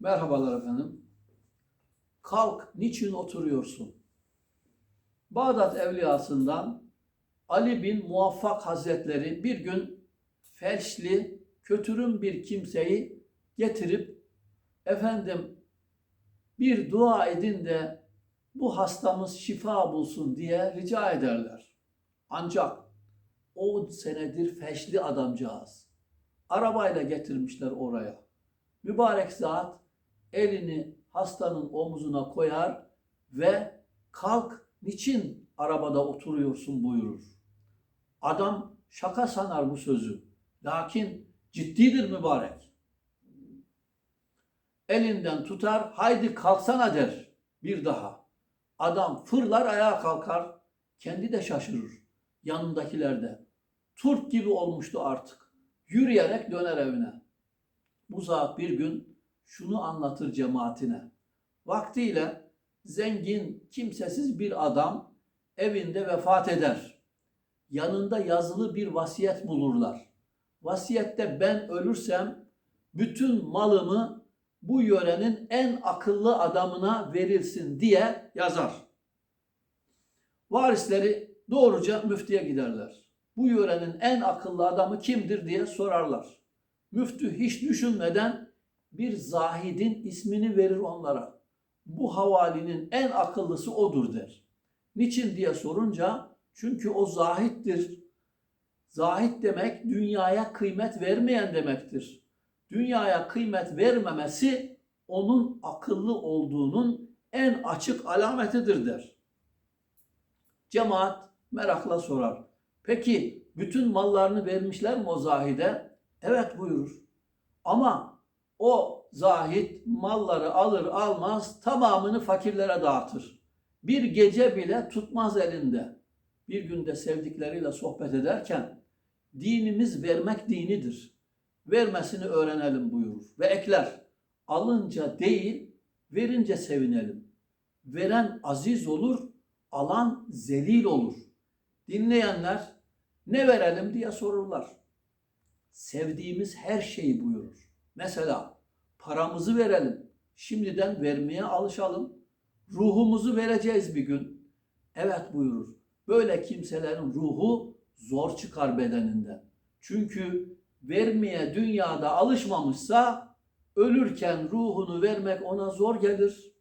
Merhabalar efendim. Kalk, niçin oturuyorsun? Bağdat Evliyasından Ali bin Muvaffak Hazretleri bir gün felçli, kötürüm bir kimseyi getirip efendim bir dua edin de bu hastamız şifa bulsun diye rica ederler. Ancak 10 senedir felçli adamcağız. Arabayla getirmişler oraya. Mübarek zat elini hastanın omzuna koyar ve kalk niçin arabada oturuyorsun buyurur. Adam şaka sanar bu sözü. Lakin ciddidir mübarek. Elinden tutar, haydi kalksana der bir daha. Adam fırlar ayağa kalkar, kendi de şaşırır. Yanındakiler de. Gibi olmuştu artık. Yürüyerek döner evine. Bu zat bir gün şunu anlatır cemaatine. Vaktiyle zengin, kimsesiz bir adam evinde vefat eder. Yanında yazılı bir vasiyet bulurlar. Vasiyette ben ölürsem bütün malımı bu yörenin en akıllı adamına verilsin diye yazar. Varisleri doğruca müftiye giderler. Bu yörenin en akıllı adamı kimdir diye sorarlar. Müftü hiç düşünmeden bir zahidin ismini verir onlara. Bu havalinin en akıllısı odur der. Niçin diye sorunca çünkü o zahittir. Zahit demek dünyaya kıymet vermeyen demektir. Dünyaya kıymet vermemesi onun akıllı olduğunun en açık alametidir der. Cemaat merakla sorar. Peki bütün mallarını vermişler mi o zahide? Evet buyurur. Ama o zahit malları alır almaz tamamını fakirlere dağıtır. Bir gece bile tutmaz elinde. Bir günde sevdikleriyle sohbet ederken dinimiz vermek dinidir. Vermesini öğrenelim buyurur. Ve ekler alınca değil verince sevinelim. Veren aziz olur, alan zelil olur. Dinleyenler ne verelim diye sorurlar. Sevdiğimiz her şeyi buyurur. Mesela paramızı verelim. Şimdiden vermeye alışalım. Ruhumuzu vereceğiz bir gün. Evet buyurur. Böyle kimselerin ruhu zor çıkar bedeninden. Çünkü vermeye dünyada alışmamışsa ölürken ruhunu vermek ona zor gelir.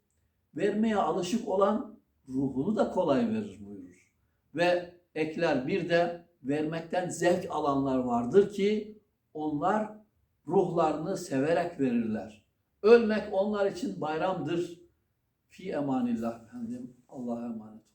Vermeye alışık olan ruhunu da kolay verir buyurur. Ve ekler bir de vermekten zevk alanlar vardır ki onlar ruhlarını severek verirler. Ölmek onlar için bayramdır. Fi emanillah efendim. Allah'a emanet.